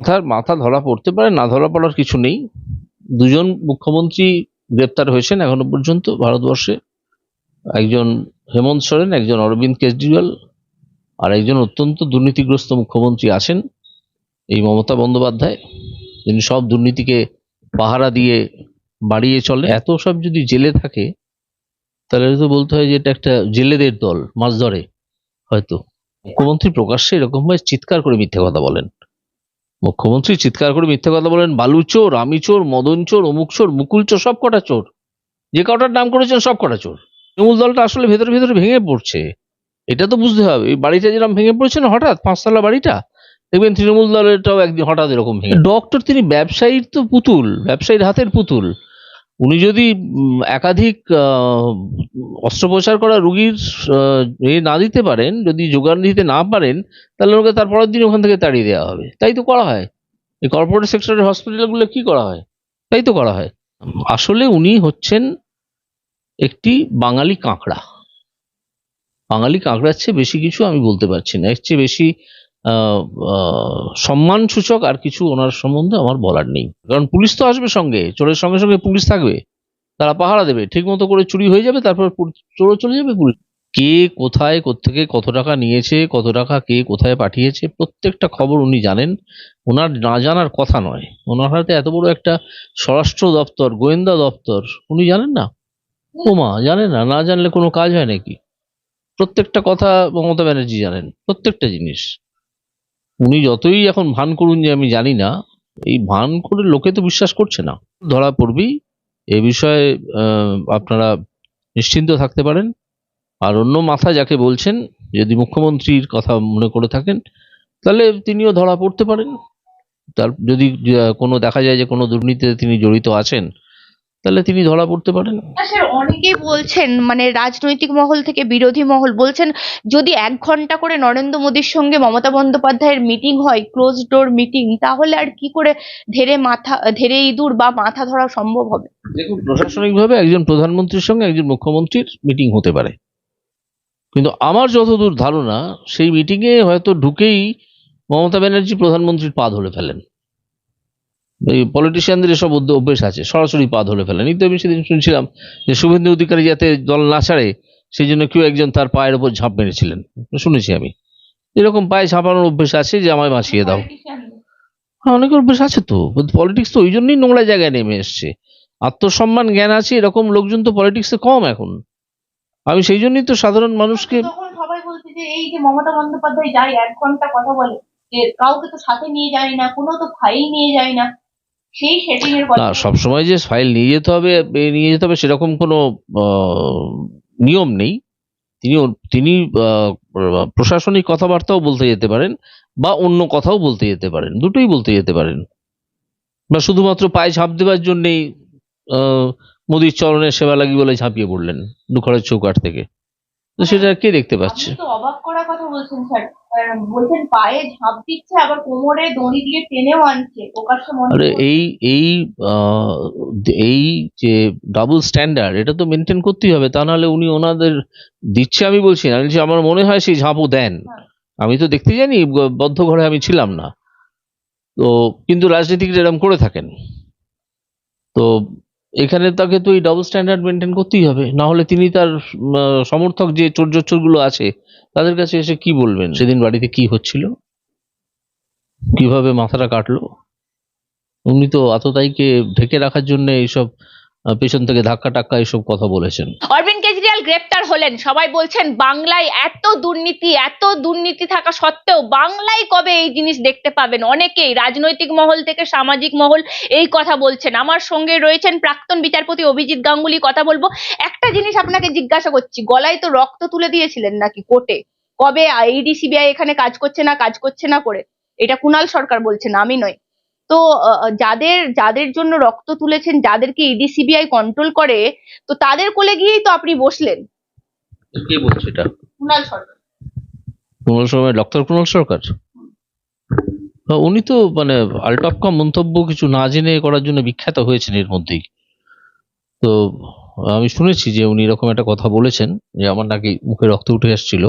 মাথার, মাথা ধরা পড়তে পারে, না ধরা পড়ার কিছু নেই। দুজন মুখ্যমন্ত্রী গ্রেপ্তার হয়েছেন এখনও পর্যন্ত ভারতবর্ষে। একজন হেমন্ত সোরেন, একজন অরবিন্দ কেজরিওয়াল, আর একজন অত্যন্ত দুর্নীতিগ্রস্ত মুখ্যমন্ত্রী আছেন, এই মমতা বন্দ্যোপাধ্যায়। যিনি সব দুর্নীতিকে পাহারা দিয়ে বাড়িয়ে চলে এত সব যদি জেলে থাকে, তাহলে তো বলতে হয় যে এটা একটা জেলেদের দল, মাছ ধরে, হয়তো। মুখ্যমন্ত্রী প্রকাশ্যে এরকমভাবে চিৎকার করে মিথ্যে কথা বলেন। মুখ্যমন্ত্রী চিৎকার করে মিথ্যা কথা বলেন বালু চোর আমি চোর মদন চোর অমুক চোর মুকুল চোর সব কটা চোর। যে কটার নাম করেছেন সব কটা চোর। তৃণমূল দলটা আসলে ভেতরে ভেতরে ভেঙে পড়ছে। এটা তো বুঝতে হবে। এই বাড়িটা যেরকম ভেঙে পড়ছে না হঠাৎ পাঁচতলা বাড়িটা? দেখবেন তৃণমূল দলেরটাও একদিন হঠাৎ এরকম ভেঙে ডক্টর তিনি ব্যবসায়ীর তো পুতুল ব্যবসায়ীর হাতের পুতুল। উনি যদি একাধিক অস্ত্রোপচার করা রুগীর এ না দিতে পারেন, যদি যোগান দিতে না পারেন, তাহলে ওকে তার পরের দিন ওখান থেকে তাড়িয়ে দেওয়া হবে। তাই তো করা হয়। এই কর্পোরেট সেক্টরের হসপিটালগুলো কি করা হয়? তাই তো করা হয়। আসলে উনি হচ্ছেন একটি বাঙালি কাঁকড়া। বাঙালি কাঁকড়ার চেয়ে বেশি কিছু আমি বলতে পারছি না। এর চেয়ে বেশি আহ, সম্মানসূচক আর কিছু ওনার সম্বন্ধে আমার বলার নেই। কারণ পুলিশ তো আসবে সঙ্গে চোরের সঙ্গে সঙ্গে পুলিশ থাকবে। তারা পাহারা দেবে ঠিক মতো করে চুরি হয়ে যাবে তারপর চোরও চলে যাবে পুলিশ। কে কোথায় কোত্থেকে কত টাকা নিয়েছে কত টাকা কে কোথায় পাঠিয়েছে প্রত্যেকটা খবর উনি জানেন। ওনার না জানার কথা নয়। ওনার হাতে এত বড় একটা স্বরাষ্ট্র দপ্তর গোয়েন্দা দপ্তর উনি জানেন না? ওমা জানেন না? না জানলে কোনো কাজ হয় নাকি? প্রত্যেকটা কথা মমতা ব্যানার্জি জানেন প্রত্যেকটা জিনিস। উনি যতই এখন ভান করুন যে আমি জানি না, এই ভান করে লোকে তো বিশ্বাস করছে না। ধরা পড়বেই। এ বিষয়ে আপনারা নিশ্চিন্ত থাকতে পারেন। আর অন্য মাথা যাকে বলছেন, যদি মুখ্যমন্ত্রীর কথা মনে করে থাকেন, তাহলে তিনিও ধরা পড়তে পারেন। তার, যদি কোনো দেখা যায় যে কোনো দুর্নীতিতে তিনি জড়িত আছেন তাহলে তিনি ধরা পড়তে পারেন? স্যার অনেকেই বলছেন মানে রাজনৈতিক মহল থেকে বিরোধী মহল বলছেন যদি এক ঘণ্টা করে নরেন্দ্র মোদীর সঙ্গে মমতা বন্দ্যোপাধ্যায়ের মিটিং হয় ক্লোজ ডোর মিটিং তাহলে আর কি করে ধেরে মাথা ধেরে ইঁদুর বা মাথা ধরা সম্ভব হবে? দেখুন প্রশাসনিকভাবে একজন প্রধানমন্ত্রীর সঙ্গে একজন মুখ্যমন্ত্রীর মিটিং হতে পারে। কিন্তু আমার যতদূর ধারণা সেই মিটিংয়ে হয়তো ঢুকেই মমতা ব্যানার্জি প্রধানমন্ত্রীর পা ধরে ফেলেন। পলিটিশিয়ানদের এসব অভ্যেস আছে। সরাসরি পা ধরে ফেলেন। এই তো আমি সেদিন শুনছিলাম যে শুভেন্দু অধিকারী যাতে দল না ছাড়ে, সেই জন্য কেউ একজন তার পায়ের ওপর ঝাঁপ মেরেছিলেন। শুনেছি আমি। এরকম পায়ে ঝাঁপানোর অভ্যেস আছে, যে আমায় বাঁচিয়ে দাও। হ্যাঁ অনেক অভ্যেস আছে তো। পলিটিক্স তো ওই জন্যই নোংরা জায়গায় নেমে এসছে। আত্মসম্মান, জ্ঞান আছে, এরকম লোকজন তো পলিটিক্সে কম এখন। আমি সেই জন্যই তো সাধারণ মানুষকে সবাই বলছে যে এই যে মমতা বন্দ্যোপাধ্যায় যায় এক ঘণ্টা কথা বলে কাউকে তো সাথে নিয়ে যায় না, কোনো তো ফাইল নিয়ে যায় না। সেই সেটিং এর না, সবসময় যে ফাইল নিয়ে যেতে হবে নিয়ে যেতে হবে সেরকম কোনো নিয়ম নেই। তিনি তিনি প্রশাসনিক কথাবার্তাও বলতে যেতে পারেন বা অন্য কথাও বলতে যেতে পারেন। দুটোই বলতে যেতে পারেন। বা শুধুমাত্র পায়ে ঝাঁপ দেওয়ার জন্যেই মোদির চরণের সেবা লাগি বলে ঝাঁপিয়ে পড়লেন দুখড়ের চৌকাঠ থেকে। তো সেটা কে দেখতে পাচ্ছে? তো অবাক করা কথা বলছেন স্যার। বলছেন পায়ে ঝাঁপ দিচ্ছে আবার কোমরে দড়ি দিয়ে টেনেও আনছে প্রকাশ্য আরে এই এই এই যে ডাবল স্ট্যান্ডার্ড এটা তো মেনটেন করতেই হবে। তা নাহলে উনি ওনাদের দিচ্ছে আমি বলছি না। আমি বলছি আমার মনে হয় সেই ঝাঁপও দেন। হ্যাঁ। আমি তো দেখতে জানি বদ্ধ ঘরে আমি ছিলাম না। তো কিন্তু রাজনীতিকরা এরকম করে থাকেন। তো এখানে তাকে তো এই ডাবল স্ট্যান্ডার্ড মেনটেন করতেই হবে। না হলে তিনি তার সমর্থক যে চোরগুলো আছে তাদের কাছে এসে কি বলবেন? সেদিন বাড়িতে কি হচ্ছিল? কীভাবে মাথাটা কাটলো? উনি তো আততায়ীকে ঢেকে রাখার জন্য এইসব পেছন থেকে ধাক্কা টাক্কা এইসব কথা বলেছেন। অরবিন্দ কেজরিওয়াল গ্রেপ্তার হলেন। সবাই বলছেন, বাংলায় এত দুর্নীতি এত দুর্নীতি থাকা সত্ত্বেও বাংলায় কবে এই জিনিস দেখতে পাবেন? অনেকেই রাজনৈতিক মহল থেকে সামাজিক মহল এই কথা বলছেন। আমার সঙ্গে রয়েছেন প্রাক্তন বিচারপতি অভিজিৎ গাঙ্গুলি, কথা বলব। একটা জিনিস আপনাকে জিজ্ঞাসা করছি, গলায় তো রক্ত তুলে দিয়েছিলেন নাকি কোর্টে? কবে ইডি সিবিআই এখানে কাজ করছে না, কাজ করছে না করে? এটা কুণাল সরকার বলছেন, আমি নয়। তো যাদের যাদের জন্য রক্ত তুলেছেন যাদেরকে ইডি সিবিআই কন্ট্রোল করে তো তাদের কোলে গিয়েই তো আপনি বসলেন। কে বলছে এটা? কুণাল সরকার। কুণাল সরকার ডক্টর কুণাল সরকার? হ্যাঁ, উনি তো মানে আলটপকা মন্তব্য কিছু না জেনে করার জন্য বিখ্যাত হয়েছেন এর মধ্যেই। তো আমি শুনেছি যে উনি এরকম একটা কথা বলেছেন যে আমার নাকি মুখে রক্ত উঠে আসছিল।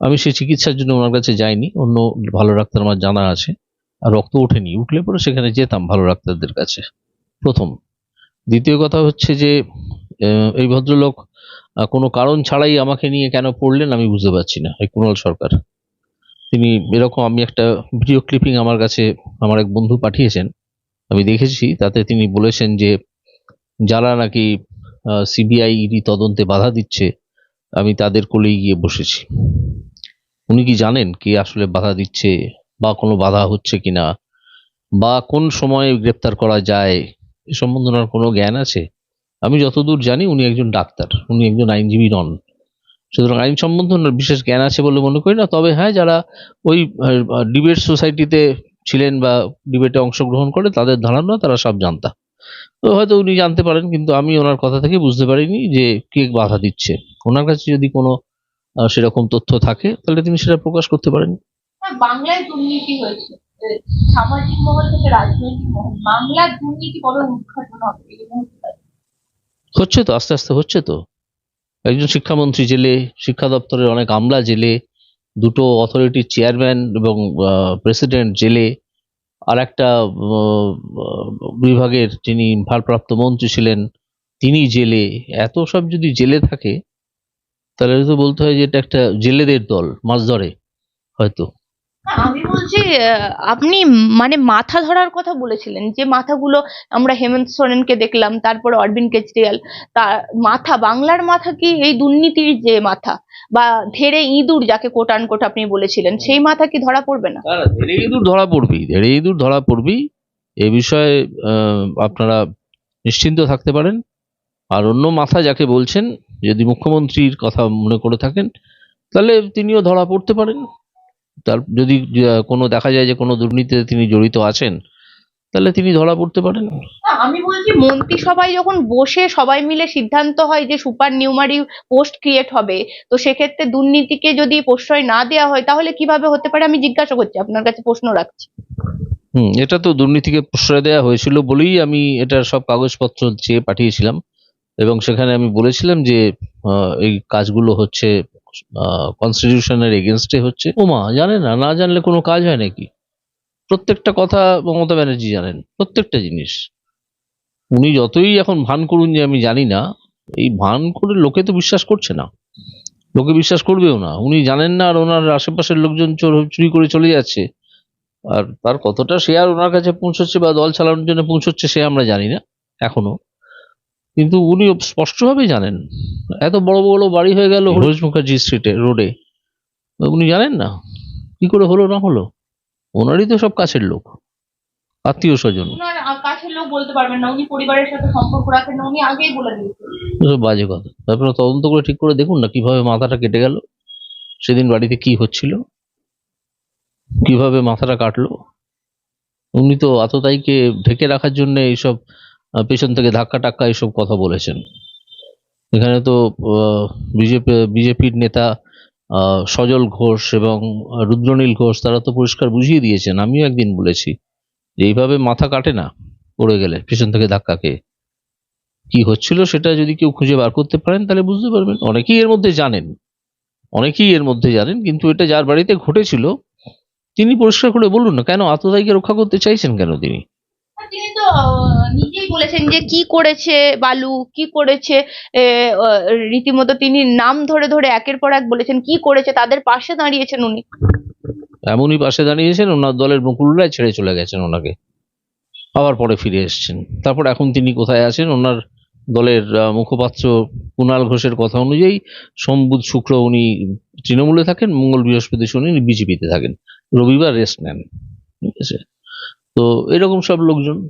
আমি সেই চিকিৎসার জন্য ওনার কাছে যাইনি অন্য ভালো ডাক্তার আমার জানা আছে। রক্ত ওঠেনি, উঠলে পরে সেখানে যেতাম ভালো ডাক্তারদের কাছে। প্রথম। দ্বিতীয় কথা হচ্ছে যে এই ভদ্রলোক কোনো কারণ ছাড়াই আমাকে নিয়ে কেন পড়লেন আমি বুঝতে পারছি না, এই কুণাল সরকার। তিনি এরকম আমি একটা ভিডিও ক্লিপিং আমার কাছে, আমার এক বন্ধু পাঠিয়েছেন, আমি দেখেছি, তাতে তিনি বলেছেন যে, যারা নাকি সিবিআই ইডি তদন্তে বাধা দিচ্ছে, আমি তাদের কোলেই গিয়ে বসেছি। উনি কি জানেন কে আসলে বাধা দিচ্ছে? বা কোনো বাধা হচ্ছে কিনা, বা কোন সময়ে গ্রেপ্তার করা যায়, এ সম্বন্ধে ওনার কোনো জ্ঞান আছে? আমি যতদূর জানি উনি একজন ডাক্তার, উনি একজন আইনজীবী নন। সুতরাং আইন সম্বন্ধে ওনার বিশেষ জ্ঞান আছে বলে মনে করি না, তবে হ্যাঁ যারা ওই ডিবেট সোসাইটিতে ছিলেন বা ডিবেটে অংশগ্রহণ করে তাদের ধারণা তারা সব জানতা। তো হয়তো উনি জানতে পারেন, কিন্তু আমি ওনার কথা থেকে বুঝতে পারিনি যে কে বাধা দিচ্ছে। ওনার কাছে যদি কোনো সেরকম তথ্য থাকে, তাহলে তিনি সেটা প্রকাশ করতে পারেন। বাংলায় দুর্নীতি হয়েছে। সামাজিক মহল থেকে রাজনৈতিক মহল। বাংলার দুর্নীতি কবে উদ্ঘাটন হবে এই হচ্ছে তো আস্তে আস্তে হচ্ছে তো। একজন শিক্ষামন্ত্রী জেলে শিক্ষা দপ্তরের অনেক আমলা জেলে দুটো অথরিটির চেয়ারম্যান এবং প্রেসিডেন্ট জেলে আর একটা বিভাগের যিনি ভারপ্রাপ্ত মন্ত্রী ছিলেন তিনি জেলে। এত সব যদি জেলে থাকে তাহলে তো বলতে হয় যে এটা একটা জেলেদের দল মাছ ধরে হয়তো। হ্যাঁ, আমি বলছি আপনি মানে মাথা ধরার কথা বলেছিলেন, যে মাথাগুলো আমরা হেমন্ত সোরেনকে দেখলাম, তারপর অরবিন্দ কেজরিওয়াল তার মাথা, বাংলার মাথা কি এই দুর্নীতির যে মাথা, বা ধেড়ে ইঁদুর যাকে কোটান কোট আপনি বলেছিলেন, সেই মাথা কি ধরা পড়বে না? ধেড়ে ইঁদুর ধরা পড়বেই, ধেড়ে ইঁদুর ধরা পড়বেই, এ বিষয়ে আপনারা নিশ্চিন্ত থাকতে পারেন। আর অন্য মাথা যাকে বলছেন, যদি মুখ্যমন্ত্রীর কথা মনে করে থাকেন, তাহলে তিনিও ধরা পড়তে পারেন। তার যদি কোনো দেখা যায় যে কোনো দুর্নীতিতে তিনি জড়িত আছেন তাহলে তিনি ধরা পড়তে পারেন। না, আমি বলছি মন্ত্রিসভায় যখন বসে সবাই মিলে সিদ্ধান্ত হয় যে সুপার নিউমারি পোস্ট ক্রিয়েট হবে তো সেক্ষেত্রে দুর্নীতিকে যদি প্রশ্রয় না দেওয়া হয় তাহলে কীভাবে হতে পারে? আমি জিজ্ঞাসা করছি আপনার কাছে প্রশ্ন রাখছি। হুম এটা তো দুর্নীতিকে প্রশ্রয় দেওয়া হয়েছিল বলেই আমি এটার সব কাগজপত্র চেয়ে পাঠিয়েছিলাম। এবং সেখানে আমি বলেছিলাম যে এই কাজগুলো হচ্ছে কনস্টিটিউশনের এগেনস্টে হচ্ছে। ওমা জানে না? না জানলে কোনো কাজ হয় নাকি? প্রত্যেকটা কথা মমতা ব্যানার্জি জানেন, প্রত্যেকটা জিনিস। উনি যতই এখন ভান করুন যে আমি জানি না, এই ভান করে লোকে তো বিশ্বাস করছে না। লোকে বিশ্বাস করবেও না। উনি জানেন না আর ওনার আশেপাশের লোকজন চোর চুরি করে চলে যাচ্ছে। আর তার কতটা শেয়ার ওনার কাছে পৌঁছচ্ছে বা দল চালানোর জন্য পৌঁছচ্ছে সে আমরা জানি না, এখনও। কিন্তু উনি স্পষ্টভাবে জানেন। এত বড় বড় বাড়ি হয়ে গেল হরিশ মুখার্জি স্ট্রিটে রোডে উনি জানেন না? কি করে হলো না হলো? ওনারই তো সব কাছের লোক আত্মীয় স্বজন। কাছের লোক বলতে পারবেন না উনি পরিবারের সাথে সম্পর্ক রাখেন না উনি আগেই বলে দিয়েছেন। বাজে কথা। তারপরে তদন্ত করে ঠিক করে দেখুন না কীভাবে মাথাটা কেটে গেল সেদিন বাড়িতে কি হচ্ছিল কীভাবে মাথাটা কাটলো। উনি তো আততাইকে ঢেকে রাখার জন্য এইসব পেছন থেকে ধাক্কা টাক্কা এইসব কথা বলেছেন। এখানে তো বিজেপি, বিজেপির নেতা সজল ঘোষ এবং রুদ্রনীল ঘোষ, তারা তো পরিষ্কার বুঝিয়ে দিয়েছেন। আমিও একদিন বলেছি যে এইভাবে মাথা কাটে না পড়ে গেলে, পেছন থেকে ধাক্কা খেয়ে। কি হচ্ছিল সেটা যদি কেউ খুঁজে বার করতে পারেন, তাহলে বুঝতে পারবেন। অনেকেই এর মধ্যে জানেন। অনেকেই এর মধ্যে জানেন, কিন্তু এটা যার বাড়িতে ঘটেছিল, তিনি পরিষ্কার করে বলুন না, কেন আত্মদায়ীকে রক্ষা করতে চাইছেন কেন তিনি? তিনি তো নিজেই বলেছেন যে কি করেছে বালু, কি করেছে রীতিমতো তিনি নাম ধরে ধরে একের পর এক বলেছেন কি করেছে, তাদের পাশে দাঁড়িয়েছেন উনি। এমনই পাশে দাঁড়িয়েছেন, ওনার দলের মুকুলরাই ছেড়ে চলে গেছেন ওনাকে। আবার পরে ফিরে এসেছেন। তারপর এখন তিনি কোথায় আছেন? ওনার দলের মুখপাত্র কুণাল ঘোষের কথা অনুযায়ী সোম বুধ শুক্র উনি তৃণমূলে থাকেন, মঙ্গল বৃহস্পতি শনি উনি বিজেপিতে থাকেন। রবিবার রেস্ট নেন। ঠিক আছে? তো এরকম সব লোকজন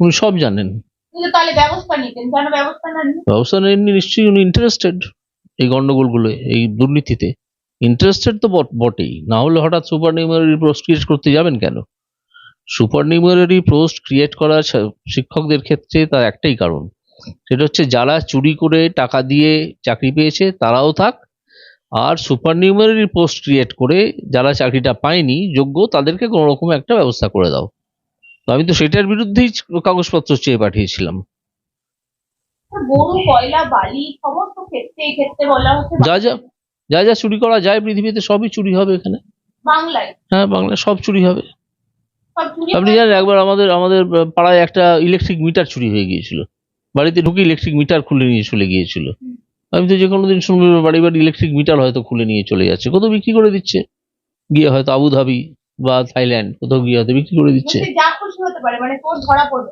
উনি সব জানেন। ব্যবস্থা নেননি? নিশ্চয়ই উনি ইন্টারেস্টেড এই গন্ডগোলগুলো এই দুর্নীতিতে। ইন্টারেস্টেড তো বট- বটেই না হলে হঠাৎ সুপার নিউমারি পোস্ট ক্রিয়েট করতে যাবেন কেন? সুপার নিউমারি পোস্ট ক্রিয়েট করা শিক্ষকদের ক্ষেত্রে তার একটাই কারণ। সেটা হচ্ছে যারা চুরি করে টাকা দিয়ে চাকরি পেয়েছে তারাও থাক আর সুপার নিউমারি পোস্ট ক্রিয়েট করে যারা চাকরিটা পায়নি যোগ্য তাদেরকে কোনো রকম একটা ব্যবস্থা করে দাও। তো আমি তো সেটার বিরুদ্ধেই কাগজপত্র চেয়ে পাঠিয়েছিলাম। যা যা যা যা চুরি করা যায় পৃথিবীতে সবই চুরি হবে এখানে। বাংলায়? হ্যাঁ বাংলায় সব চুরি হবে। আপনি জানেন একবার আমাদের আমাদের পাড়ায় একটা ইলেকট্রিক মিটার চুরি হয়ে গিয়েছিল। বাড়িতে ঢুকে ইলেকট্রিক মিটার খুলে নিয়ে চলে গিয়েছিল। আমি তো যে কোনো দিন শুনব বাড়ি বাড়ি ইলেকট্রিক মিটার হয়তো খুলে নিয়ে চলে যাচ্ছে। কোথাও বিক্রি করে দিচ্ছে। গিয়ে হয়তো আবুধাবি বা থাইল্যান্ড কোথাও গিয়ে হয়তো বিক্রি করে দিচ্ছে। মানে তোর ধরা পড়বে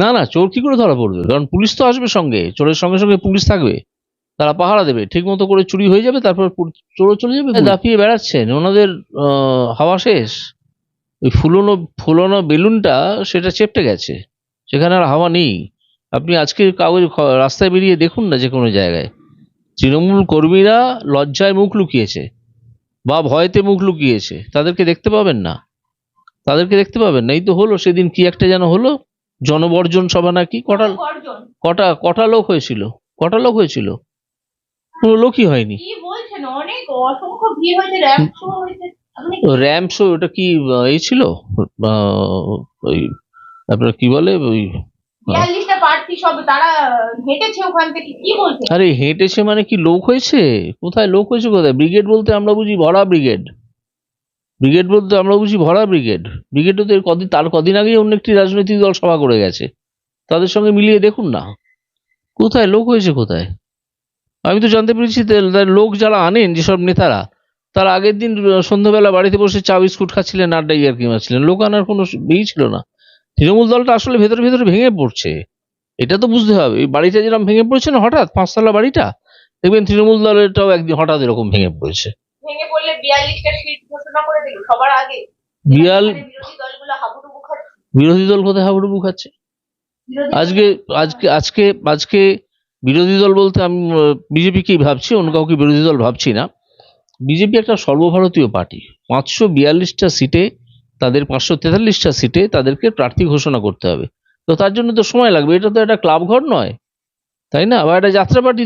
না না না চোর কি করে ধরা পড়বে? কারণ পুলিশ তো আসবে সঙ্গে চোরের সঙ্গে সঙ্গে পুলিশ থাকবে। তারা পাহারা দেবে ঠিক মতো করে চুরি হয়ে যাবে তারপর চোরও চলে যাবে দাপিয়ে বেড়াচ্ছেন ওনাদের হাওয়া শেষ। ওই ফুলনো ফুলনো বেলুনটা সেটা চেপটে গেছে। সেখানে আর হাওয়া নেই। আপনি আজকে কাগজ রাস্তায় বেরিয়ে দেখুন না যে কোনো জায়গায়। তৃণমূল কর্মীরা লজ্জায় মুখ লুকিয়েছে বা ভয়তে মুখ লুকিয়েছে তাদেরকে দেখতে পাবেন না। তাদেরকে দেখতে পাবেন না। এই তো হলো সেদিন কি একটা যেন হলো? জনবর্জন সভা নাকি? কটা কটা কটা লোক হয়েছিল? কটা লোক হয়েছিল? কোনো লোকই হয়নি। র্যাম্প শো ওটা কি এই ছিল? ওই আপনার কি বলে? ওই বিয়াল্লিশটা প্রার্থী সব তারা হেঁটেছে ওখান থেকে কি বলছেন আরে হেঁটেছে মানে কি লোক হয়েছে? কোথায় লোক হয়েছে কোথায়? ব্রিগেড বলতে আমরা বুঝি ভরা ব্রিগেড। ব্রিগেড বলতে আমরা বুঝি ভরা ব্রিগেড। ব্রিগেডও তো কদিন তার কদিন আগেই অন্য একটি রাজনৈতিক দল সভা করে গেছে। তাদের সঙ্গে মিলিয়ে দেখুন না। কোথায় লোক হয়েছে কোথায়? আমি তো জানতে পেরেছি লোক যারা আনেন যেসব নেতারা তার আগের দিন সন্ধ্যাবেলা বাড়িতে বসে চা বিস্কুট খাচ্ছিলেন আড্ডাই আর কি মারছিলেন। লোক আনার কোনো ইয়েই ছিল না। তৃণমূল দলটা আসলে ভেতরে ভেতরে ভেঙে পড়ছে। এটা তো বুঝতে হবে। এই বাড়িটা যেরকম ভেঙে পড়ছে না হঠাৎ পাঁচতলা বাড়িটা? দেখবেন তৃণমূল দলেরটাও একদিন হঠাৎ এরকম ভেঙে পড়েছে। ভেঙে পড়লে বিয়াল্লিশটা সিট ঘোষণা করে দিল সবার আগে। বিয়াল বিরোধী দল কোথায় হাবুডুবু খাচ্ছে? আজকে আজকে আজকে আজকে বিরোধী দল বলতে আমি বিজেপিকেই ভাবছি অন্য কাউকে বিরোধী দল ভাবছি না। বিজেপি একটা সর্বভারতীয় পার্টি। পাঁচশো বিয়াল্লিশটা সিটে তাদের পাঁচশো তেতাল্লিশটা সিটে তাদেরকে প্রার্থী ঘোষণা করতে হবে। তো তার জন্য তো সময় লাগবে। এটা তো একটা ক্লাব ঘর নয় তাই না? বা একটা যাত্রা পার্টি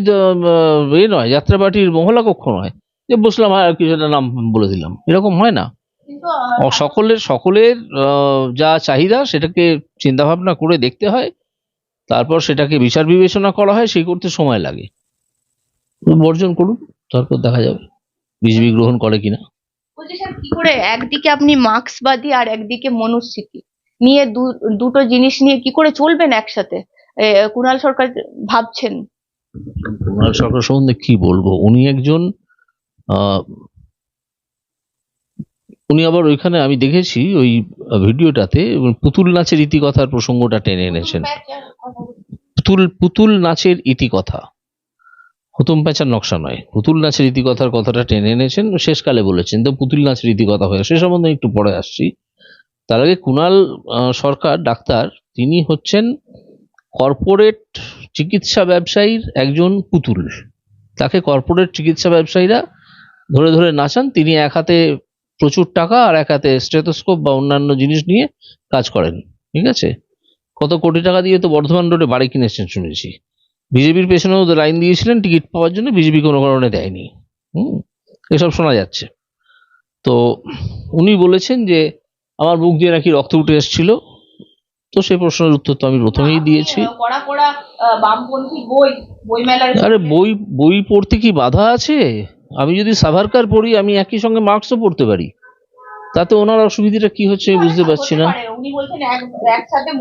এ নয় যাত্রা পার্টির মহলা কক্ষ নয়। যে বসলাম আর কিছু একটা নাম বলে দিলাম। এরকম হয় না। সকলের সকলের আহ, যা চাহিদা সেটাকে চিন্তা ভাবনা করে দেখতে হয়। তারপর সেটাকে বিচার বিবেচনা করা হয় সেই করতে সময় লাগে। বর্জন করুন তারপর দেখা যাবে। বিজেপি গ্রহণ করে কিনা। কি করে? একদিকে আপনি মার্ক্সবাদী আর একদিকে মনুস্মৃতি নিয়ে দুটো জিনিস নিয়ে কি করে চলবেন একসাথে? কুণাল সরকার ভাবছেন। কুণাল সরকার সম্বন্ধে কি বলব? উনি একজন আহ, উনি আবার ওইখানে আমি দেখেছি ওই ভিডিওটাতে পুতুল নাচের ইতিকথার প্রসঙ্গটা টেনে এনেছেন। পুতুল পুতুল নাচের ইতিকথা। হুতুম প্যাঁচার নকশা নয়। পুতুল নাচের ইতিকথার কথাটা টেনে এনেছেন, শেষকালে বলেছেন তো পুতুল নাচের ইতিকথা হয়ে সে সম্বন্ধে একটু পরে আসছি। তার আগে কুণাল সরকার, ডাক্তার, তিনি হচ্ছেন কর্পোরেট চিকিৎসা ব্যবসায়ীর একজন পুতুল। তাকে কর্পোরেট চিকিৎসা ব্যবসায়ীরা ধরে ধরে নাচান, তিনি এক হাতে প্রচুর টাকা আর এক হাতে স্টেথোস্কোপ বা অন্যান্য জিনিস নিয়ে কাজ করেন। ঠিক আছে? কত কোটি টাকা দিয়ে তো বর্ধমান রোডে বাড়ি কিনেছেন শুনেছি। বিজেপির পেছনেও লাইন দিয়েছিলেন টিকিট পাওয়ার জন্য বিজেপি কোনো কারণে দেয়নি। হুম? এসব শোনা যাচ্ছে। তো উনি বলেছেন যে আমার বুক দিয়ে নাকি রক্ত উঠে এসেছিল। তো সেই প্রশ্নের উত্তর তো আমি প্রথমেই দিয়েছি। আরে বই বই পড়তে কি বাধা আছে? আমি যদি সাভারকার পড়ি আমি একই সঙ্গে মার্কসও পড়তে পারি। তাতে ওনার অসুবিধাটা কি হচ্ছে বুঝতে পারছি না। উনি বলছেন এক একসাথে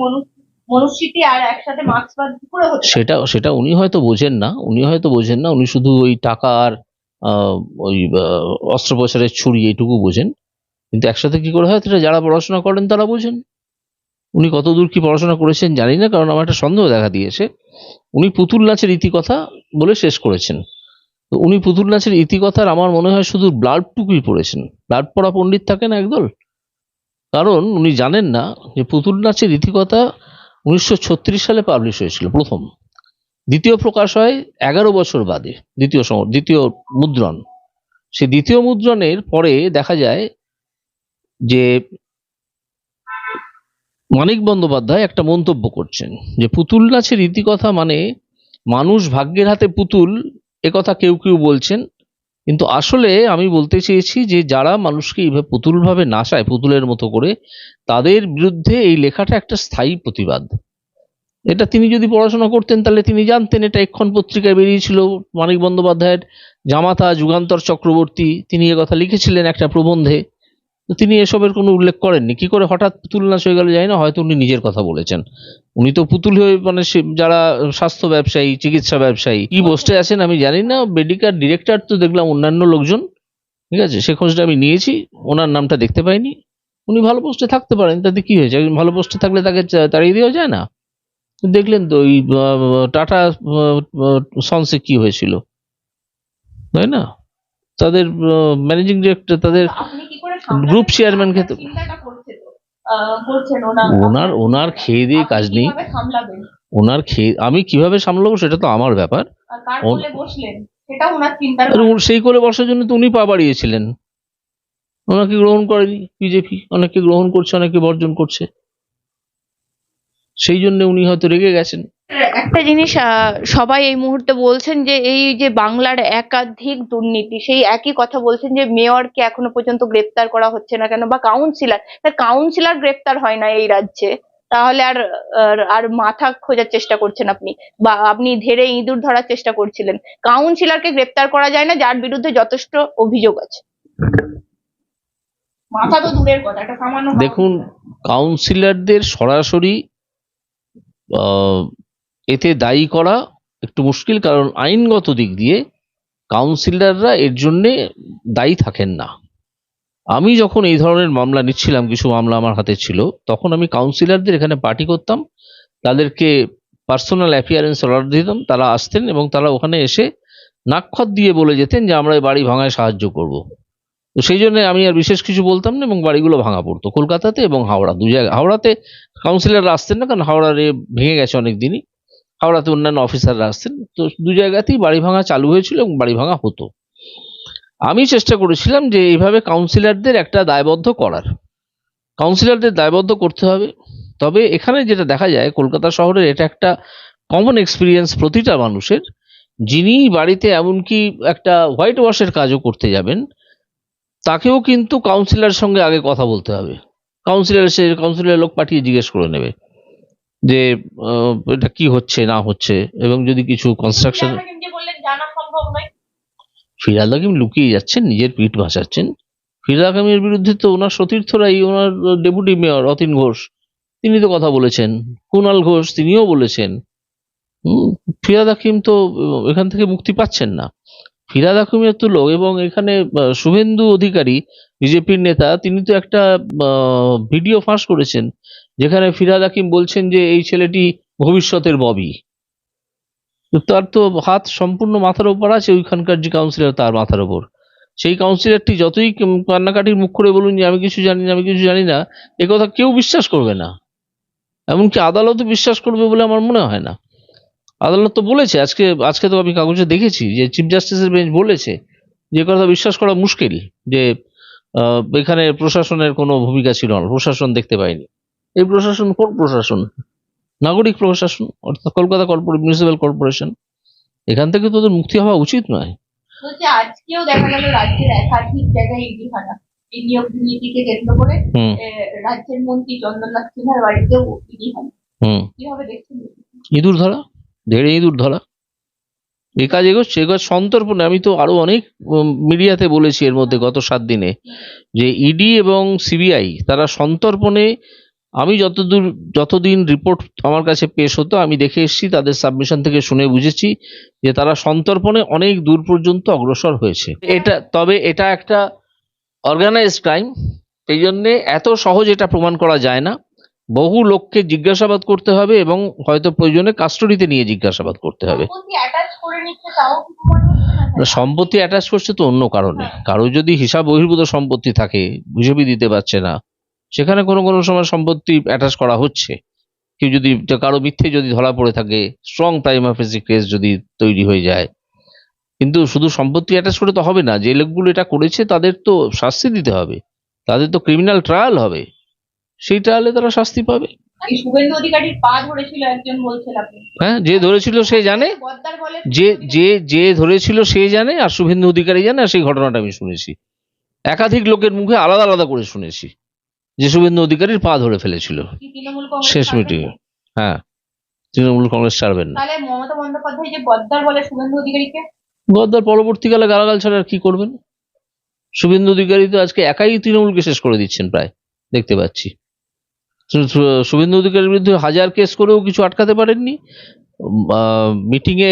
মনু- মনুস্মৃতি আর একসাথে মার্ক্সবাদ করে হতে পারে? সেটা সেটা উনি হয়তো বোঝেন না উনি হয়তো বোঝেন না উনি শুধু ওই টাকা আর আহ, ওই আহ, অস্ত্রোপচারের ছুরি এইটুকু বোঝেন। কিন্তু একসাথে কি করে হয়? সেটা যারা পড়াশোনা করেন তারা বোঝেন। উনি কত দূর কি পড়াশোনা করেছেন জানি না কারণ আমার একটা সন্দেহ দেখা দিয়েছে। উনি পুতুল নাচের ইতিকথা বলে শেষ করেছেন। তো উনি পুতুল নাচের ইতিকথার আমার মনে হয় শুধু ব্লাডটুকুই পড়েছেন। ব্লাড পড়া পণ্ডিত থাকে না একদল। কারণ উনি জানেন না যে পুতুল নাচের ইতিকথা উনিশশো ছত্রিশ সালে পাবলিশ হয়েছিল প্রথম। দ্বিতীয় প্রকাশ হয় এগারো বছর বাদে, দ্বিতীয় দ্বিতীয় মুদ্রণ। সে দ্বিতীয় মুদ্রণের পরে দেখা যায় যে মানিক বন্দ্যোপাধ্যায় একটা মন্তব্য করছেন যে পুতুল নাচের ইতিকথা মানে মানুষ ভাগ্যের হাতে পুতুল একথা কেউ কেউ বলছেন কিন্তু আসলে আমি বলতে চেয়েছি যে যারা মানুষকে এইভাবে পুতুলভাবে নাচায় পুতুলের মতো করে, তাদের বিরুদ্ধে এই লেখাটা একটা স্থায়ী প্রতিবাদ। এটা তিনি যদি পড়াশোনা করতেন, তাহলে তিনি জানতেন এটা এক্ষণ পত্রিকায় বেরিয়েছিল মানিক বন্দ্যোপাধ্যায়ের, জামাতা যুগান্তর চক্রবর্তী, তিনি কথা লিখেছিলেন একটা প্রবন্ধে। তিনি এসবের কোনো উল্লেখ করেননি। কি করে হঠাৎ পুতুল নাচ হয়ে গেল জানি না, হয়তো উনি নিজের কথা বলেছেন। উনি তো পুতুল হয়ে মানে যারা স্বাস্থ্য ব্যবসায়ী, চিকিৎসা ব্যবসায়ী, কি পোস্টে আছেন আমি জানি না। মেডিকেল ডিরেক্টর তো দেখলাম অন্যান্য লোকজন, ঠিক আছে? সে খোঁজটা আমি নিয়েছি, ওনার নামটা দেখতে পাইনি। উনি ভালো পোস্টে থাকতে পারেন, তাতে কি হয়েছে? ভালো পোস্টে থাকলে তাকে তাড়িয়ে দেওয়া যায় না? দেখলেন তো ওই টাটা সন্সে কি হয়েছিল? তাই না? তাদের ম্যানেজিং ডিরেক্টর তাদের গ্রুপ চেয়ারম্যানকে তো তো। ওনার ওনার ওনার খেয়ে দিয়ে কাজ নেই। ওনার খেয়ে আমি কীভাবে সামলাবো সেটা তো আমার ব্যাপার। কার সেই কোলে বসার জন্য তো উনি পা বাড়িয়েছিলেন। ওনাকে গ্রহণ করেনি বিজেপি। অনেকে গ্রহণ করছে অনেকে বর্জন করছে। সেই জন্য উনি হয়তো রেগে গেছেন। একটা জিনিস সবাই এই মুহূর্তে বলছেন যে এই যে বাংলার একাধিক দুর্নীতি, সেই একই কথা বলছেন যে মেয়রকে এখনও পর্যন্ত গ্রেপ্তার করা হচ্ছে না কেন বা কাউন্সিলর কাউন্সিলর গ্রেপ্তার হয় না এই রাজ্যে, তাহলে আর, আর- মাথা খোঁজার চেষ্টা করছেন আপনি, বা আপনি ধেরে ইঁদুর ধরার চেষ্টা করছিলেন। কাউন্সিলরকে গ্রেপ্তার করা যায় না, যার বিরুদ্ধে যথেষ্ট অভিযোগ আছে। মাথা তো দূরের কথা এটা সামান্য দেখুন কাউন্সিলরদের সরাসরি এতে দায়ী করা একটু মুশকিল, কারণ আইনগত দিক দিয়ে কাউন্সিলররা এর জন্যে দায়ী থাকেন না। আমি যখন এই ধরনের মামলা নিচ্ছিলাম, কিছু মামলা আমার হাতে ছিল, তখন আমি কাউন্সিলরদের এখানে পার্টি করতাম, তাদেরকে পার্সোনাল অ্যাপিয়ারেন্স অর্ডার দিতাম, তারা আসতেন এবং তারা ওখানে এসে নাক্ষত দিয়ে বলে যেতেন যে, আমরা বাড়ি ভাঙায় সাহায্য করব। তো সেই জন্য আমি আর বিশেষ কিছু বলতাম না এবং বাড়িগুলো ভাঙা পড়তো, কলকাতাতে এবং হাওড়া, দু জায়গায় হাওড়াতে কাউন্সিলররা আসতেন না, কারণ হাওড়ার ভেঙে গেছে অনেক দিনই। হাওড়াতে অন্যান্য অফিসাররা আসতেন তো দু জায়গাতেই বাড়ি ভাঙা চালু হয়েছিল এবং বাড়ি ভাঙা হতো। আমি চেষ্টা করেছিলাম যে এইভাবে কাউন্সিলরদের একটা দায়বদ্ধ করার। কাউন্সিলরদের দায়বদ্ধ করতে হবে। তবে এখানে যেটা দেখা যায়, কলকাতা শহরের এটা একটা কমন এক্সপিরিয়েন্স প্রতিটা মানুষের। যিনি বাড়িতে এমনকি একটা হোয়াইট ওয়াশের কাজও করতে যাবেন, তাকেও কিন্তু কাউন্সিলর সঙ্গে আগে কথা বলতে হবে। কাউন্সিলর সে কাউন্সিলর লোক পাঠিয়ে জিজ্ঞেস করে নেবে। যে এটা কি হচ্ছে না হচ্ছে এবং যদি কিছু কনস্ট্রাকশন ফিরাদ হাকিম লুকিয়ে যাচ্ছেন নিজের পিঠ ভাসাচ্ছেন। ফিরাদ হাকিমের বিরুদ্ধে তো ওনার সতীর্থরাই ওনার ডেপুটি মেয়র অতীন ঘোষ। তিনি তো কথা বলেছেন কুণাল ঘোষ তিনিও বলেছেন। ফিরাদ হাকিম তো এখান থেকে মুক্তি পাচ্ছেন না। ফিরাদ হাকিমের তো লোক এবং এখানে শুভেন্দু অধিকারী বিজেপির নেতা তিনি তো একটা আহ, ভিডিও ফাঁস করেছেন। যেখানে ফিরাদ হাকিম বলছেন যে এই ছেলেটি ভবিষ্যতের ববি। তার তো হাত সম্পূর্ণ মাথার ওপর আছে, ওইখানকার যে কাউন্সিলর তার মাথার ওপর। সেই কাউন্সিলরটি যতই কান্নাকাটির মুখ করে বলুন যে, আমি কিছু জানি না, আমি কিছু জানি না, এ কথা কেউ বিশ্বাস করবে না। এমনকি আদালতও বিশ্বাস করবে বলে আমার মনে হয় না। আদালত তো বলেছে, আজকে আজকে তো আমি কাগজে দেখেছি যে চিফ জাস্টিসের বেঞ্চ বলেছে যে কথা বিশ্বাস করা মুশকিল, যে এখানে প্রশাসনের কোনো ভূমিকা ছিল না, প্রশাসন দেখতে পাইনি এই প্রশাসন কোন প্রশাসন? নাগরিক প্রশাসন অর্থাৎ কলকাতা কর্পোরেট মিউনিসিপ্যাল কর্পোরেশন এখান থেকে তোদের মুক্তি হওয়া উচিত নয়। আজকেও দেখা গেল রাজ্যের একাধিক জায়গায় ইডি হানা। এই নিয়োগ দুর্নীতিকে কেন্দ্র করে রাজ্যের মন্ত্রী চন্দননাথ সিনহার বাড়িতেও ইডি হানা। কীভাবে দেখছেন? ইঁদুর ধরা ধেড়ে ইঁদুর ধরা। এ কাজ এগোচ্ছে এ কাজ সন্তর্পণে। আমি তো আরও অনেক মিডিয়াতে বলেছি এর মধ্যে গত সাত দিনে যে ইডি এবং সিবিআই তারা সন্তর্পণে আমি যতদূর যতদিন রিপোর্ট আমার কাছে পেশ হতো আমি দেখে এসেছি তাদের সাবমিশন থেকে শুনে বুঝেছি যে তারা সন্তর্পণে অনেক দূর পর্যন্ত অগ্রসর হয়েছে। এটা তবে এটা একটা অর্গানাইজ ক্রাইম এই জন্যে এত সহজ এটা প্রমাণ করা যায় না। বহু লোককে জিজ্ঞাসাবাদ করতে হবে এবং হয়তো প্রয়োজনে কাস্টডিতে নিয়ে জিজ্ঞাসাবাদ করতে হবে। সম্পত্তি অ্যাটাচ করছে তো অন্য কারণে। কারও যদি হিসাব বহির্ভূত সম্পত্তি থাকে হিসেবই দিতে পারছে না। সেখানে কোনো কোনো সময় সম্পত্তি অ্যাটাচ করা হচ্ছে। কেউ যদি কারও মিথ্যে যদি ধরা পড়ে থাকে স্ট্রং প্রাইমা ফেসি কেস যদি তৈরি হয়ে যায়। কিন্তু শুধু সম্পত্তি অ্যাটাচ করে তো হবে না যে লোকগুলো এটা করেছে তাদের তো শাস্তি দিতে হবে। তাদের তো ক্রিমিনাল ট্রায়াল হবে। সেই ট্রায়ালে তারা শাস্তি পাবে। হ্যাঁ যে ধরেছিল সে জানে। যে যে যে ধরেছিল সে জানে আর শুভেন্দু অধিকারী জানে আর সেই ঘটনাটা আমি শুনেছি। একাধিক লোকের মুখে আলাদা আলাদা করে শুনেছি। যে শুভেন্দু অধিকারীর পা ধরে ফেলেছিল। শেষ মিটিং। হ্যাঁ তৃণমূল কংগ্রেস ছাড়বেন না। তাহলে মমতা বন্দ্যোপাধ্যায় যে গদ্দার বলে শুভেন্দু অধিকারীকে? গদ্দার পরবর্তীকালে গালাগাল ছাড়া আর কি করবেন? শুভেন্দু অধিকারী তো আজকে একাই তৃণমূলকে শেষ করে দিচ্ছেন প্রায় দেখতে পাচ্ছি। শুভেন্দু অধিকারীর বিরুদ্ধে হাজার কেস করেও কিছু আটকাতে পারেননি। মিটিংয়ে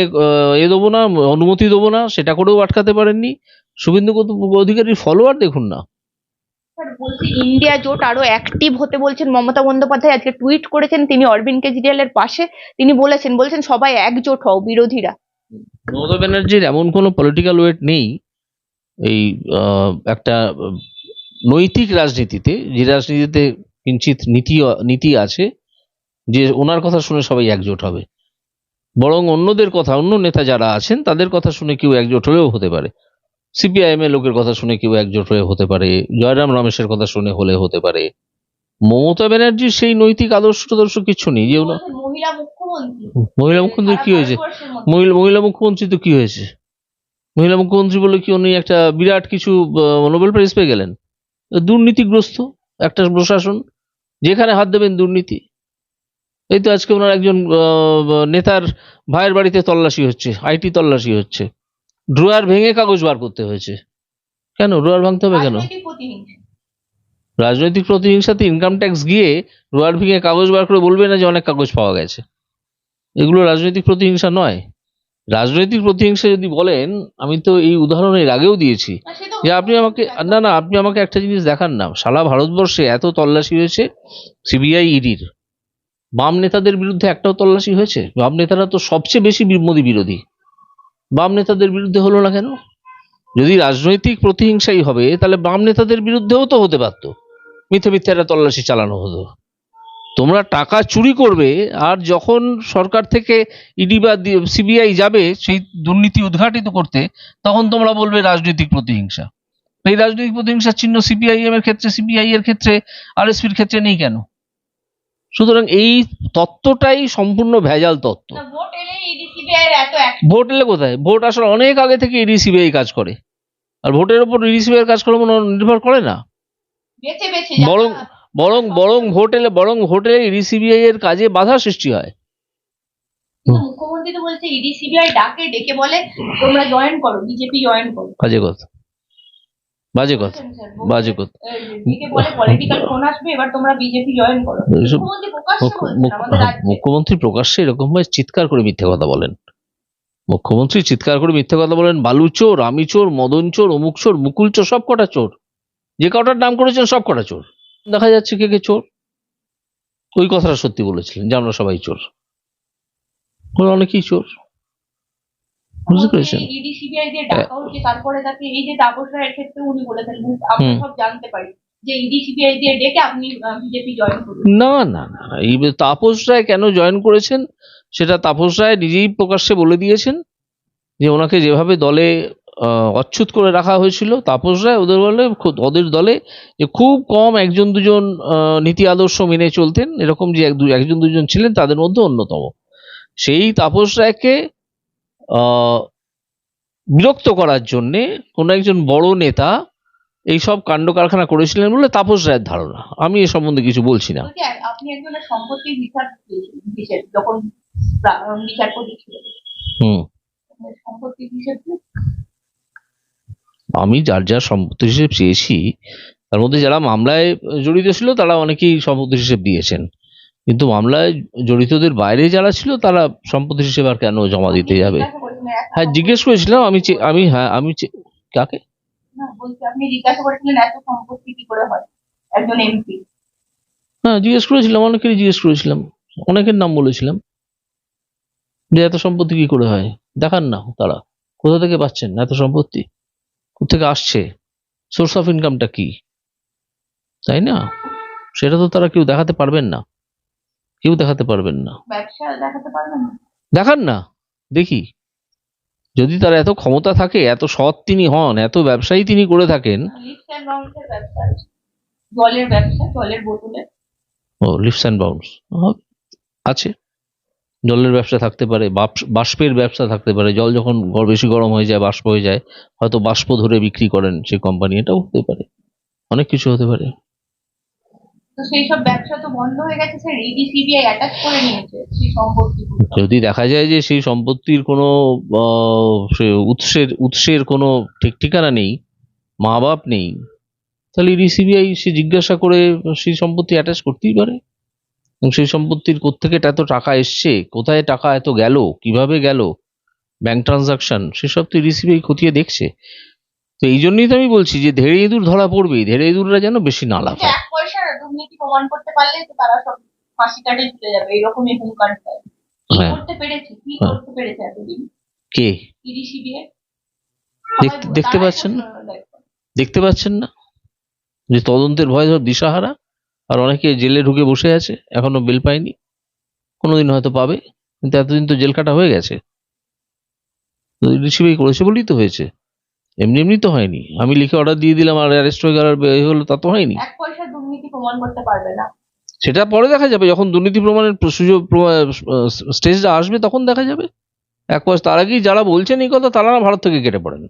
এ দেবো না অনুমতি দেবো না সেটা করেও আটকাতে পারেননি। শুভেন্দু অধিকারীর ফলোয়ার দেখুন না। বলছি ইন্ডিয়া জোট আরও অ্যাক্টিভ হতে বলছেন মমতা বন্দ্যোপাধ্যায়। আজকে টুইট করেছেন তিনি অরবিন্দ কেজরিওয়ালের পাশে। তিনি বলেছেন, বলছেন সবাই একজোট হও, বিরোধীরা। মমতা ব্যানার্জির এমন কোনো পলিটিক্যাল ওয়েট নেই। এই একটা নৈতিক রাজনীতিতে, যে রাজনীতিতে কিঞ্চিত নীতি নীতি আছে, যে ওনার কথা শুনে সবাই একজোট হবে। বরং অন্যদের কথা, অন্য নেতা যারা আছেন, তাদের কথা শুনে কেউ একজোট হলেও হতে পারে। সিপিআইএম এর লোকের কথা শুনে কেউ একজোট হয়ে হতে পারে জয়রাম রমেশের কথা শুনে হলে হতে পারে। মমতা ব্যানার্জির সেই নৈতিক আদর্শ টাদর্শ কিছু নেই যে মহিলা মুখ্যমন্ত্রী। কি হয়েছে? মহিলা মুখ্যমন্ত্রী তো কি হয়েছে? মহিলা মুখ্যমন্ত্রী বলে কি উনি একটা বিরাট কিছু নোবেল প্রাইজ পেয়ে গেলেন? দুর্নীতিগ্রস্ত একটা প্রশাসন যেখানে হাত দেবেন দুর্নীতি। এই তো আজকে ওনার একজন নেতার ভাইয়ের বাড়িতে তল্লাশি হচ্ছে আইটি তল্লাশি হচ্ছে। ড্রয়ার ভেঙে কাগজ বার করতে হয়েছে। কেন? ড্রয়ার ভাঙতে হবে কেন? রাজনৈতিক প্রতিহিংসাতে ইনকাম ট্যাক্স গিয়ে ড্রয়ার ভেঙে কাগজ বার করে বলবে না যে অনেক কাগজ পাওয়া গেছে। এগুলো রাজনৈতিক প্রতিহিংসা নয়। রাজনৈতিক প্রতিহিংসা যদি বলেন আমি তো এই উদাহরণ এর আগেও দিয়েছি যে আপনি আমাকে না না আপনি আমাকে একটা জিনিস দেখান না। সারা ভারতবর্ষে এত তল্লাশি হয়েছে সিবিআই ইডির। বাম নেতাদের বিরুদ্ধে একটাও তল্লাশি হয়েছে। বাম নেতারা তো সবচেয়ে বেশি মোদী বিরোধী। বাম নেতাদের বিরুদ্ধে হলো না কেন? যদি রাজনৈতিক প্রতিহিংসাই হবে, তাহলে বাম নেতাদের বিরুদ্ধেও তো হতে পারতো। মিথ্যে মিথ্যে একটা তল্লাশি চালানো হতো। তোমরা টাকা চুরি করবে, আর যখন সরকার থেকে ইডি বা সিবিআই যাবে সেই দুর্নীতি উদ্ঘাটিত করতে, তখন তোমরা বলবে রাজনৈতিক প্রতিহিংসা। এই রাজনৈতিক প্রতিহিংসার চিহ্ন সিপিআইএম এর ক্ষেত্রে সিপিআই এর ক্ষেত্রে আরএসপির ক্ষেত্রে নেই কেন? সুতরাং এই তত্ত্বটাই সম্পূর্ণ ভেজাল তত্ত্ব। ভোট এলে কোথায়? ভোট আসলে অনেক আগে থেকে ইডি সিবিআই কাজ করে। আর ভোটের উপর ইডি সিবিআই কাজ করে মনে নির্ভর করে না। বরং বরং বরং ভোট এলে বরং ভোট এলে ইডি সিবিআই এর কাজে বাধা সৃষ্টি হয়। মুখ্যমন্ত্রী তো বলছে ইডি সিবিআই ডাকে ডেকে বলে তোমরা জয়েন করো বিজেপি জয়েন করো। বাজে কথা বাজে কথা বাজে কথা। মুখ্যমন্ত্রী প্রকাশ্যে এরকম ভাবে চিৎকার করে মিথ্যে কথা বলেন। মুখ্যমন্ত্রী চিৎকার করে মিথ্যে কথা বলেন বালু চোর আমি চোর মদন চোর অমুক চোর মুকুল চোর সব কটা চোর। যে কটার নাম করেছেন সব কটা চোর। দেখা যাচ্ছে কে কে চোর। ওই কথাটা সত্যি বলেছিলেন যে আমরা সবাই চোর। অনেকেই চোর। বুঝতে পেরেছেন? ইডি সিবিআই ডাকা হচ্ছে তারপরে তাকে এই যে তাপস রায়ের ক্ষেত্রে উনি বলেছেন আমরা। সব জানতে পারি যে না না না এই তাপস রায় কেন জয়েন করেছেন সেটা তাপস রায় নিজেই প্রকাশ্যে বলে দিয়েছেন যে ওনাকে যেভাবে দলে অচ্ছুত করে রাখা হয়েছিল তাপস রায় ওদের বলে ওদের দলে যে খুব কম একজন দুজন নীতি আদর্শ মেনে চলতেন এরকম যে এক একজন দুজন ছিলেন তাদের মধ্যে অন্যতম। সেই তাপস রায়কে বিরক্ত করার জন্যে কোনো একজন বড় নেতা এই সব কাণ্ড কারখানা করেছিলেন বলে তাপস রায়ের ধারণা। আমি এ সম্বন্ধে কিছু বলছি না। আপনি যখন বিচারপতি ছিলেন। হুম। আমি যার যার সম্পত্তি হিসেব চেয়েছি তার মধ্যে যারা মামলায় জড়িত ছিল তারা অনেকেই সম্পত্তি হিসেব দিয়েছেন। কিন্তু মামলায় জড়িতদের বাইরে যারা ছিল তারা সম্পত্তি হিসেবে আর কেন জমা দিতে যাবে? হ্যাঁ জিজ্ঞেস করেছিলাম আমি আমি হ্যাঁ আমি কাকে? হয় হ্যাঁ জিজ্ঞেস করেছিলাম অনেকেরই জিজ্ঞেস করেছিলাম অনেকের নাম বলেছিলাম যে এত সম্পত্তি কি করে হয়? দেখান না তারা কোথা থেকে পাচ্ছেন এত সম্পত্তি? কোথেকে আসছে? সোর্স অফ ইনকামটা কি? তাই না? সেটা তো তারা কেউ দেখাতে পারবেন না। কেউ দেখাতে পারবেন না। দেখান না দেখি। যদি তার এত ক্ষমতা থাকে এত সৎ তিনি হন এত ব্যবসায়ী তিনি করে থাকেন। জলের ব্যবসা জলের বোতলে। ও অ্যান্ড বাউন্স। আছে। জলের ব্যবসা থাকতে পারে বাষ্পের ব্যবসা থাকতে পারে। জল যখন বেশি গরম হয়ে যায় বাষ্প হয়ে যায় হয়তো বাষ্প ধরে বিক্রি করেন সেই কোম্পানি এটাও হতে পারে। অনেক কিছু হতে পারে। যদি দেখা যায় যে সেই সম্পত্তির কোনো উৎসের উৎসের কোনো ঠিক ঠিকানা নেই মা বাপ নেই, তাহলে ইডি সিবিআই সে জিজ্ঞাসা করে সেই সম্পত্তি অ্যাটাচ করতেই পারে। এবং সেই সম্পত্তির কোত্থেকে এত টাকা এসছে, কোথায় টাকা এত গেল, কীভাবে গেল ব্যাংক ট্রানজাকশন সেসব তো ইডি সিবিআই খতিয়ে দেখছে। তো এই জন্যই তো আমি বলছি যে ধেড়ে ইঁদুর ধরা পড়বেই ধেড়ে ইঁদুররা যেন বেশি না লাফায় এক পয়সার দুর্নীতি প্রমাণ করতে পারলে তো তারা সব ফাঁসি কাটে চলে যাবে এরকমই হুঙ্কার দেয় হ্যাঁ। করতে পেরেছে? কি হ্যাঁ। করতে পেরেছে এতদিন? কে? দেখতে- পাচ্ছেন না? দেখতে পাচ্ছেন না? যে তদন্তের ভয় ধর দিশাহারা আর অনেকে জেলে ঢুকে বসে আছে এখনও বেল পায়নি। কোনোদিন হয়তো পাবে কিন্তু এতদিন তো জেল কাটা হয়ে গেছে। করেছে বলেই তো হয়েছে। এমনি এমনি তো হয়নি। আমি লিখে অর্ডার দিয়ে দিলাম আর অ্যারেস্ট হয়ে গেল আর এ হলো তা তো হয়নি। এক পয়সা দুর্নীতি প্রমাণ করতে পারবে না। সেটা পরে দেখা যাবে যখন দুর্নীতি প্রমাণের প্র- সুযোগ স্টেজটা আসবে তখন দেখা যাবে। এক মাস তার আগেই যারা বলছেন এই কথা তারা না ভারত থেকে কেটে পড়েন।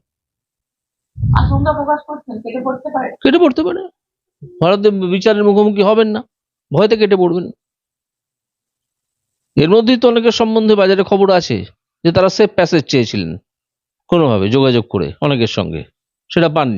আশঙ্কা প্রকাশ করছেন কেটে পড়তে পারে। কেটে পড়তে পারে। ভারতে বিচারের মুখোমুখি হবেন না ভয়তে কেটে পড়বেন। এর মধ্যেই তো অনেকের সম্বন্ধে বাজারে খবর আছে যে তারা সেফ প্যাসেজ চেয়েছিলেন। কোনোভাবে যোগাযোগ করে অনেকের সঙ্গে। সেটা পাননি।